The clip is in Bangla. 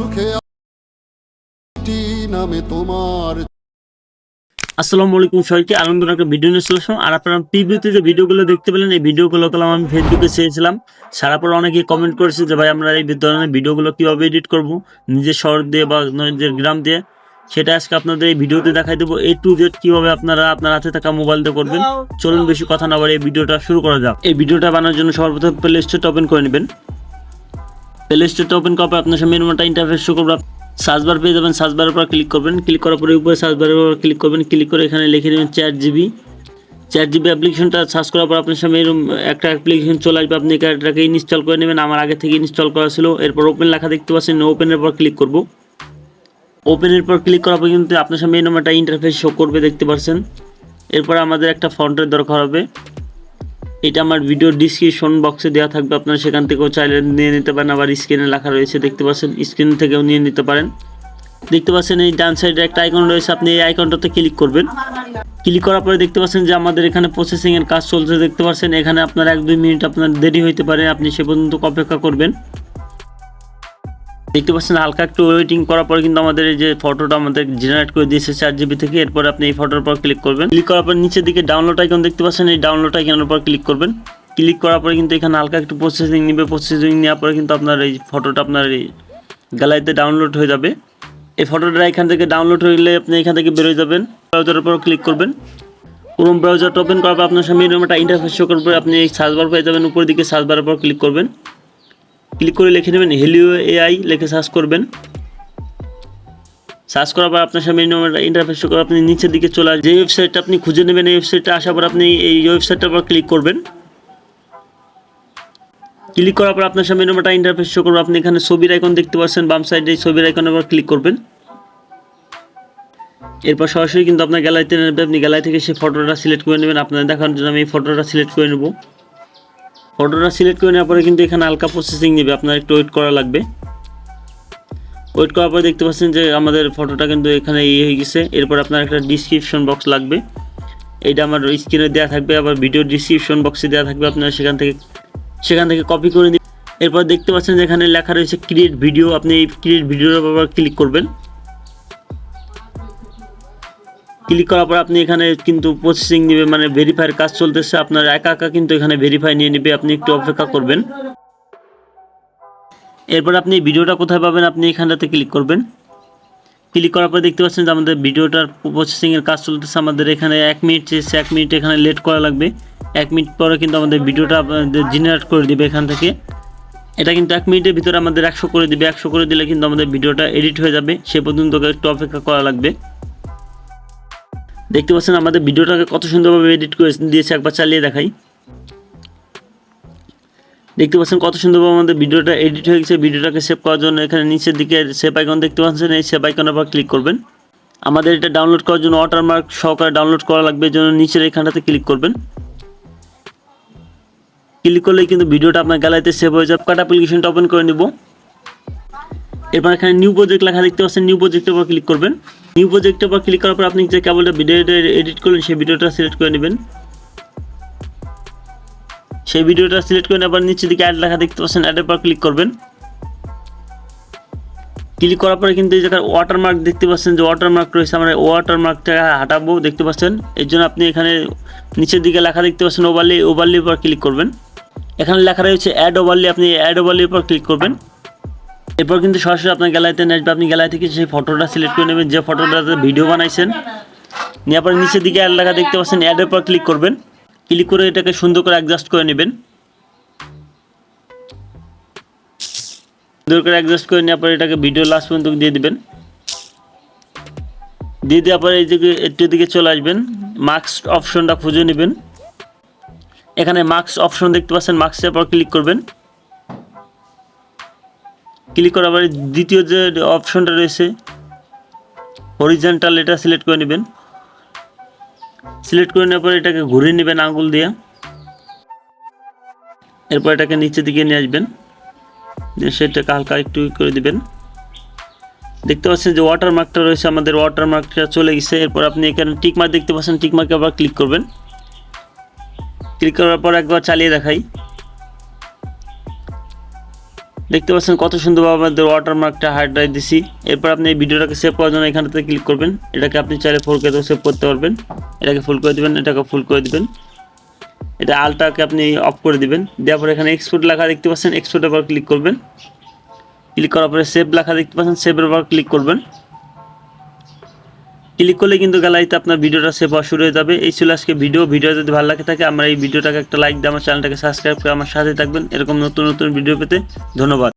সুখে নামে তোমার আসসালামু আলাইকুম সবাইকে। আনন্দ ভিডিও নিয়ে চলে আর আপনারা প্রিভিউতে যে ভিডিওগুলো দেখতে পেলেন, এই ভিডিওগুলো কলাম আমি ফেসবুকে ছেড়েছিলাম। সারা পর অনেকে কমেন্ট করেছে যে, ভাই, আমরা এই ধরনের ভিডিওগুলো কীভাবে এডিট করব? নিজের শহর দিয়ে বা নিজের গ্রাম দিয়ে? সেটা আজকে আপনাদের এই ভিডিওতে দেখাই দেবো। এ টু জেড কীভাবে আপনারা আপনার হাতে থাকা মোবাইল দিয়ে করবেন? চলুন বেশি কথা না বলে এই ভিডিওটা শুরু করা যাক। এই ভিডিওটা বানানোর জন্য সর্বপ্রথম প্লে স্টোরটা ওপেন করে নেবেন। প্লে স্টোরটা ওপেন করার পর আপনার সামনে এরকম ইন্টারফেস শো করবে। সার্চ বার পেয়ে যাবেন সার্চ বারের উপর ক্লিক করবেন। ক্লিক করার পরে উপরে সার্চ বারের উপর ক্লিক করবেন। ক্লিক করে এখানে লিখে দেবেন চার জিবি চার জিবি অ্যাপ্লিকেশনটা সার্চ করার পর আপনার সামনে এরকম একটা অ্যাপ্লিকেশন চলে আসবে। আপনি এটাকে ইনস্টল করে নেবেন। আমার আগে থেকে ইনস্টল করা ছিল। এরপর ওপেন লেখা দেখতে পাচ্ছেন। ওপেনের পর ক্লিক করব। ওপেনের পর ক্লিক করার পর কিন্তু আপনার সামনে এই নাম্বারটা ইন্টারফেস শো করবে দেখতে পাচ্ছেন। এরপর আমাদের একটা ফন্টের দরকার হবে। এটা আমার ভিডিও ডিসক্রিপশন বক্সে দেওয়া থাকবে, আপনারা সেখান থেকেও চাইলে নিয়ে নিতে পারেন। আবার স্ক্রিনে লেখা রয়েছে, দেখতে পাচ্ছেন স্ক্রিন থেকেও নিয়ে নিতে পারেন। দেখতে পাচ্ছেন এই ডান সাইডে একটা আইকন রয়েছে, আপনি এই আইকনটাতে ক্লিক করবেন। ক্লিক করার পরে দেখতে পাচ্ছেন যে আমাদের এখানে প্রসেসিংয়ের কাজ চলছে। দেখতে পাচ্ছেন, এখানে আপনার এক দুই মিনিট আপনার দেরি হইতে পারে, আপনি সে পর্যন্ত অপেক্ষা করবেন। দেখতে পাচ্ছেন হালকা একটু ওয়েটিং করার পরে কিন্তু আমাদের এই যে ফটোটা আমাদের জেনারেট করে দিয়েছে চার জিবি থেকে। এরপর আপনি এই ফটোর পর ক্লিক করবেন। ক্লিক করার পর নিচের দিকে ডাউনলোড আইকন দেখতে পাচ্ছেন। এই ডাউনলোড আইকনের উপর ক্লিক করবেন। ক্লিক করার পরে কিন্তু এখানে হালকা একটু প্রসেসিং নেবে। প্রসেসিং নেওয়ার পরে কিন্তু আপনার এই ফটোটা আপনার এই গ্যালারিতে ডাউনলোড হয়ে যাবে। এই ফটোটা এখান থেকে ডাউনলোড হলে আপনি এখান থেকে বেরোয় যাবেন। ব্রাউজারের উপর ক্লিক করবেন। ক্রোম ব্রাউজারটা ওপেন করার পর আপনার সামনে এরকম একটা ইন্টারফেস শো পর আপনি এই সার্চ বার পেয়ে যাবেন। উপরের দিকে সার্চ বারের উপর ক্লিক করবেন। ক্লিক করে লিখে নেবেন হেলিও এআই লিখে সার্চ করবেন। সার্চ করার পর আপনার সামনে ইন্টারফেস করে আপনি নিচের দিকে চলে আসবে যে ওয়েবসাইটটা আপনি খুঁজে নেবেন, এই ওয়েবসাইটটা আসার পর আপনি এই ওয়েবসাইটটার উপর ক্লিক করবেন। ক্লিক করার পর আপনার সামনে একটা ইন্টারফেস শো করবে। আপনি এখানে ছবির আইকন দেখতে পাচ্ছেন, বাম সাইডে ছবির আইকনের উপর ক্লিক করবেন। এরপর সরাসরি কিন্তু আপনার গ্যালারিতে নেবে। আপনি গ্যালারি থেকে সেই ফটোটা সিলেক্ট করে নেবেন। আপনার দেখানোর জন্য আমি এই ফটোটা সিলেক্ট করে নেব। ফটোটা সিলেক্ট করে নেওয়ার পরে কিন্তু এখানে হালকা প্রসেসিং নেবে। আপনার একটু ওয়েট করা লাগবে। ওয়েট করার পরে দেখতে পাচ্ছেন যে আমাদের ফটোটা কিন্তু এখানে ইয়ে হয়ে গেছে। এরপর আপনার একটা ডিসক্রিপশন বক্স লাগবে। এইটা আমার স্ক্রিনে দেওয়া থাকবে, আবার ভিডিও ডিসক্রিপশন বক্সে দেওয়া থাকবে। আপনারা সেখান থেকে সেখান থেকে কপি করে নিন। এরপর দেখতে পাচ্ছেন যে এখানে লেখা রয়েছে ক্রিয়েট ভিডিও আপনি এই ক্রিয়েট ভিডিওর উপর ক্লিক করবেন। ক্লিক করার পর আপনি এখানে কিন্তু প্রসেসিং নেবে মানে ভেরিফাইয়ের কাজ চলতেছে। আপনার একা একা কিন্তু এখানে ভেরিফাই নিয়ে নেবে, আপনি একটু অপেক্ষা করবেন। এরপর আপনি ভিডিওটা কোথায় পাবেন, আপনি এখানটাতে ক্লিক করবেন। ক্লিক করার পর দেখতে পাচ্ছেন যে আমাদের ভিডিওটার প্রসেসিংয়ের কাজ চলতেছে। আমাদের এখানে এক মিনিট চেয়েছে এক মিনিট এখানে লেট করা লাগবে। এক মিনিট পরে কিন্তু আমাদের ভিডিওটা জেনারেট করে দিবে এখান থেকে। এটা কিন্তু এক মিনিটের ভিতরে আমাদের একশো করে দিবে। একশো করে দিলে কিন্তু আমাদের ভিডিওটা এডিট হয়ে যাবে। সে পর্যন্ত একটু অপেক্ষা করা লাগবে। দেখতে পাচ্ছেন আমাদের ভিডিওটাকে কত সুন্দরভাবে এডিট করে দিয়েছে, একবার চালিয়ে দেখাই। দেখতে পাচ্ছেন কত সুন্দরভাবে আমাদের ভিডিওটা এডিট হয়ে গেছে, ভিডিওটাকে সেভ করার জন্য এখানে নিচের দিকে সেভ আইকন দেখতে পাচ্ছেন, এই সেভ আইকনের উপর ক্লিক করবেন। আমাদের এটা ডাউনলোড করার জন্য ওয়াটারমার্ক সহকারে ডাউনলোড করা লাগবে জন্য নিচের এখানটাতে ক্লিক করবেন। ক্লিক করলেই কিন্তু ভিডিওটা আপনার গ্যালারিতে সেভ হয়ে যাবে। কাট অ্যাপ্লিকেশনটা ওপেন করে নিব। এরপর এখানে নিউ প্রজেক্ট লেখা দেখতে পাচ্ছেন নিউ প্রজেক্টের উপর ক্লিক করবেন। নিউ প্রজেক্টের উপর ক্লিক করার পর আপনি যে কেবলটা ভিডিওটা এডিট করলেন, সেই ভিডিওটা সিলেক্ট করে নেবেন। সেই ভিডিওটা সিলেক্ট করে নেবার নিচের দিকে অ্যাড লেখা দেখতে পাচ্ছেন অ্যাডের পর ক্লিক করবেন। ক্লিক করার পরে কিন্তু এই জায়গায় ওয়াটারমার্ক দেখতে পাচ্ছেন, যে ওয়াটারমার্ক রয়েছে, আমরা ওয়াটারমার্কটা হাঁটাবো দেখতে পাচ্ছেন। এর জন্য আপনি এখানে নিচের দিকে লেখা দেখতে পাচ্ছেন ওভারলি ওভারলির উপর ক্লিক করবেন। এখানে লেখা রয়েছে অ্যাড ওভারলি আপনি অ্যাড ওভারলির উপর ক্লিক করবেন। এরপর কিন্তু সরাসরি আপনার গ্যালারিতে নিয়ে আসবে। আপনি গ্যালারি থেকে সেই ফটোটা সিলেক্ট করে নেবেন। যে ফটোটাতে ভিডিও বানাইছেন নেওয়ার পরে নিচের দিকে অ্যাড লেখা দেখতে পাচ্ছেন। অ্যাডের পর ক্লিক করবেন। ক্লিক করে এটাকে সুন্দর করে অ্যাডজাস্ট করে নেবেন। সুন্দর করে অ্যাডজাস্ট করে নেওয়ার পরে এটাকে ভিডিও লাস্ট পর্যন্ত দিয়ে দিবেন। দিয়ে দেওয়ার পরে এই দিকে, একটু দিকে চলে আসবেন। মার্কস অপশনটা খুঁজে নেবেন। এখানে মার্কস অপশন দেখতে পাচ্ছেন। মার্কসের পর ক্লিক করবেন। ক্লিক করার পরে দ্বিতীয় যে অপশনটা রয়েছে হরিজেন্টাল এটা সিলেক্ট করে নেবেন। সিলেক্ট করে নেওয়ার পরে এটাকে ঘুরিয়ে নেবেন আঙুল দিয়ে। এরপর এটাকে নিচের দিকে নিয়ে আসবেন। সেটাকে হালকা একটু করে দিবেন। দেখতে পাচ্ছেন যে ওয়াটার মার্কটা রয়েছে আমাদের ওয়াটার মার্কটা চলে গেছে। এরপর আপনি এখানে টিক মার্ক দেখতে পাচ্ছেন টিক মার্কে আবার ক্লিক করবেন। ক্লিক করার পর একবার চালিয়ে দেখাই। দেখতে পাচ্ছেন কত সুন্দরভাবে আমাদের ওয়াটারমার্কটা হাইড ড্রাইভ দিছি। এরপর আপনি এই ভিডিওটাকে সেভ করার জন্য এখানটাতে ক্লিক করবেন। এটাকে আপনি চাইলে ফোর কেতেও সেভ করতে পারবেন। এটাকে ফুল করে দেবেন, এটাকে ফুল করে দেবেন। এটা আলটাকে আপনি অফ করে দিবেন। দেওয়ার পরে এখানে এক্সপোর্ট লেখা দেখতে পাচ্ছেন এক্সপোর্টের উপর ক্লিক করবেন। ক্লিক করার পরে সেভ লেখা দেখতে পাচ্ছেন সেভের উপর ক্লিক করবেন। ক্লিক করলে কিন্তু গ্যালারিতে আপনার ভিডিওটা সেভ হওয়া শুরু হয়ে যাবে। এই ছিল আজকে ভিডিও। ভিডিও যদি ভালো লাগে থাকে, আমার এই ভিডিওটাকে একটা লাইক দিয়ে আমার চ্যানেলটাকে সাবস্ক্রাইব করে আমার সাথে থাকবেন। এরকম নতুন নতুন ভিডিও পেতে ধন্যবাদ।